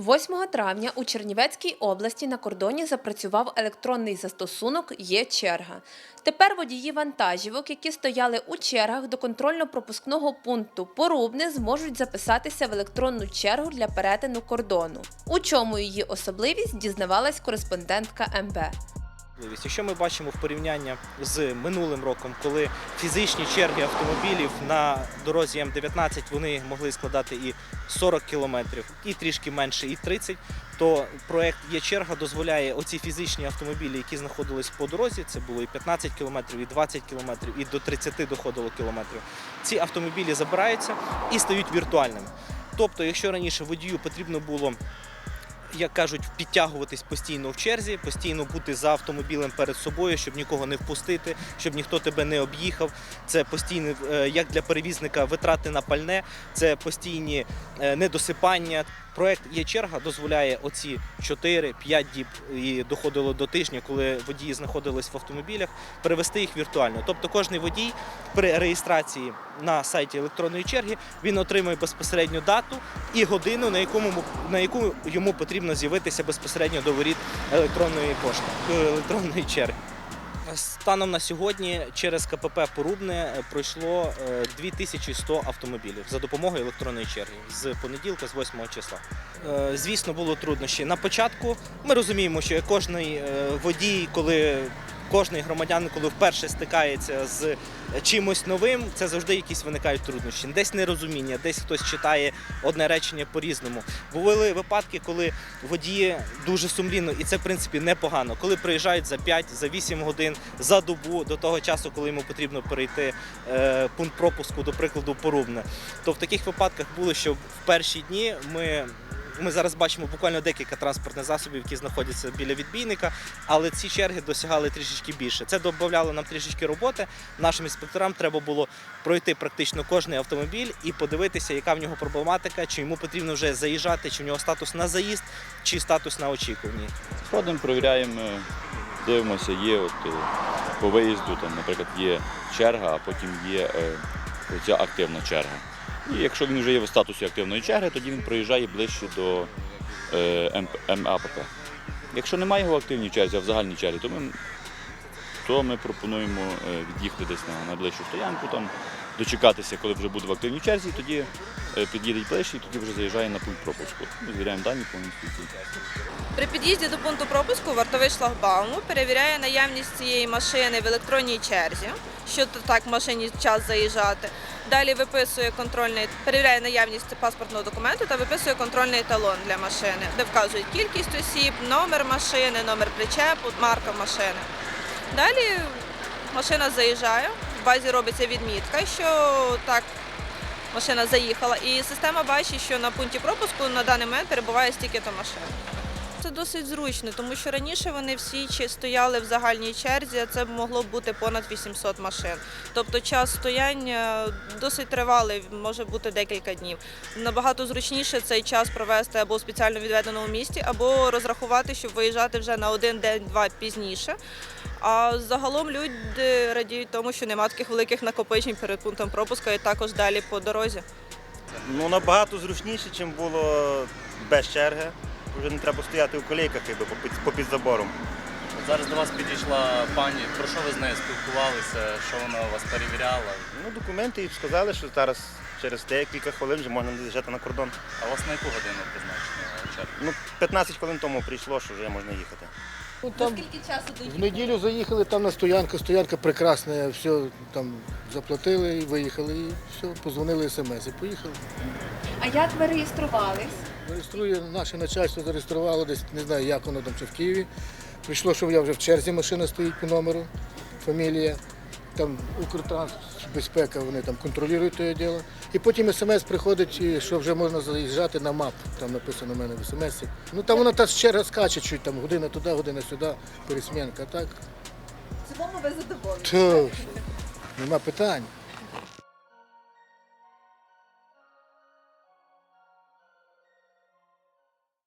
8 травня у Чернівецькій області на кордоні запрацював електронний застосунок Є черга. Тепер водії вантажівок, які стояли у чергах до контрольно-пропускного пункту Порубне, зможуть записатися в електронну чергу для перетину кордону. У чому її особливість дізнавалась кореспондентка МБ. Можливість. Якщо ми бачимо в порівнянні з минулим роком, коли фізичні черги автомобілів на дорозі М19 вони могли складати і 40 кілометрів, і трішки менше, і 30, то проект є черга дозволяє оці фізичні автомобілі, які знаходились по дорозі, це було і 15 кілометрів, і 20 кілометрів, і до 30 доходило кілометрів. Ці автомобілі забираються і стають віртуальними. Тобто, якщо раніше водію потрібно було як кажуть, підтягуватись постійно в черзі, постійно бути за автомобілем перед собою, щоб нікого не впустити, щоб ніхто тебе не об'їхав. Це постійні, е, як для перевізника, витрати на пальне, це постійні е, недосипання. Проект є черга дозволяє оці 4-5 діб і доходило до тижня, коли водії знаходились в автомобілях, перевести їх віртуально. Тобто кожен водій при реєстрації на сайті електронної черги він отримує безпосередню дату і годину, на якому на яку йому потрібно з'явитися безпосередньо до воріт електронної пошти е, електронної черги. Станом на сьогодні через КПП Порубне е, пройшло е, 2100 автомобілів за допомогою електронної черги з понеділка, з 8 числа. Е, Звісно, було труднощі. На початку ми розуміємо, що кожен водій, коли кожний громадянин, коли вперше стикається з чимось новим, це завжди якісь виникають труднощі. Десь нерозуміння, десь хтось читає одне речення по-різному. Бували випадки, коли водії дуже сумлінно, і це в принципі непогано. Коли приїжджають за 5, за 8 годин, за добу до того часу, коли йому потрібно перейти е, пункт пропуску, до прикладу, порубне. То в таких випадках було, що в перші дні ми. Ми зараз бачимо буквально декілька транспортних засобів, які знаходяться біля відбійника, але ці черги досягали трішечки більше. Це додавало нам трішечки роботи. Нашим інспекторам треба було пройти практично кожний автомобіль і подивитися, яка в нього проблематика, чи йому потрібно вже заїжджати, чи в нього статус на заїзд, чи статус на очікуванні. Ходимо, перевіряємо, дивимося, є от, е, по виїзду, там, наприклад, є черга, а потім є е, ця активна черга. І якщо він вже є в статусі активної черги, тоді він проїжджає ближче до е, МАПП. Якщо немає його активній черзі, а в загальній черзі, то ми, то ми пропонуємо е, від'їхати десь на найближчу стоянку, там, дочекатися, коли вже буде в активній черзі, тоді е, під'їде і тоді вже заїжджає на пункт пропуску. Ми звіряємо дані повністю. При під'їзді до пункту пропуску вартовий шлагбауму перевіряє наявність цієї машини в електронній черзі, що так машині час заїжджати. Далі виписує контрольний, перевіряє наявність паспортного документу та виписує контрольний талон для машини, де вказують кількість осіб, номер машини, номер причепу, марка машини. Далі машина заїжджає, в базі робиться відмітка, що так машина заїхала, і система бачить, що на пункті пропуску на даний момент перебуває стільки-то машин. Це досить зручно, тому що раніше вони всі стояли в загальній черзі, а це могло бути понад 800 машин. Тобто час стояння досить тривалий, може бути декілька днів. Набагато зручніше цей час провести або в спеціально відведеному місті, або розрахувати, щоб виїжджати вже на один день-два пізніше. А загалом люди радіють тому, що немає таких великих накопичень перед пунктом пропуску і також далі по дорозі. Ну, набагато зручніше, ніж було без черги. Вже не треба стояти у колейках якби, попід, попід забором. От Зараз до вас підійшла пані. Про що ви з нею спілкувалися? Що вона вас перевіряла? Ну, документи і сказали, що зараз через декілька хвилин вже можна заїжджати на кордон. А у вас на яку годину призначена черга? Ну, 15 хвилин тому прийшло, що вже можна їхати. Ну, там Скільки часу в неділю заїхали, там на стоянка, стоянка прекрасна, все там заплатили і виїхали, і все, позвонили смс і поїхали. А як ви реєструвались? Реєструє наше начальство, зареєструвало десь, не знаю, як воно там чи в Києві. Прийшло, що я вже в черзі машина стоїть по номеру, фамілія. Там Укртрансбезпека, вони там контролюють те діло. І потім смс приходить, що вже можна заїжджати на мап. Там написано в мене в смс. Ну там вона та черга скаче чуть, там година туди, година сюди, пересмінка. Так, В цілому ви задоволені? нема питань.